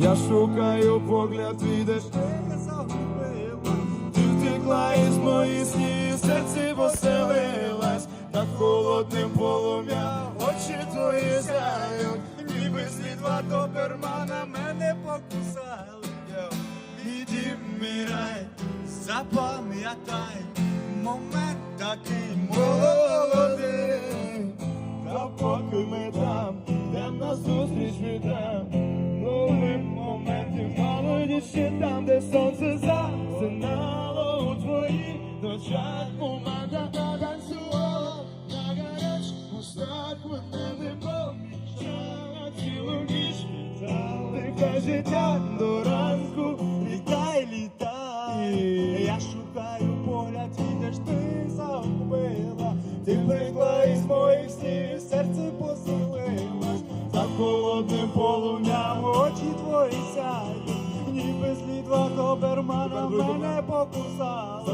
Я шукаю погляд, твій, де ти загубила. Ти втекла із моїх снів, серці поселилась, так холодним полум'я, очі твої сяють, ніби слідва добермана мене покусали. Відімірай, запам'ятай, момент такий молодий. Та поки ми там, йдем на зустріч у твоїх ночах. Танцювала літай, літай. Я шукаю погляд, і де ти загубила. Ти прийшла із моїх серце поселилась. За холодним полум'ям очі твої сяють. Ніби два добермана мене покусали.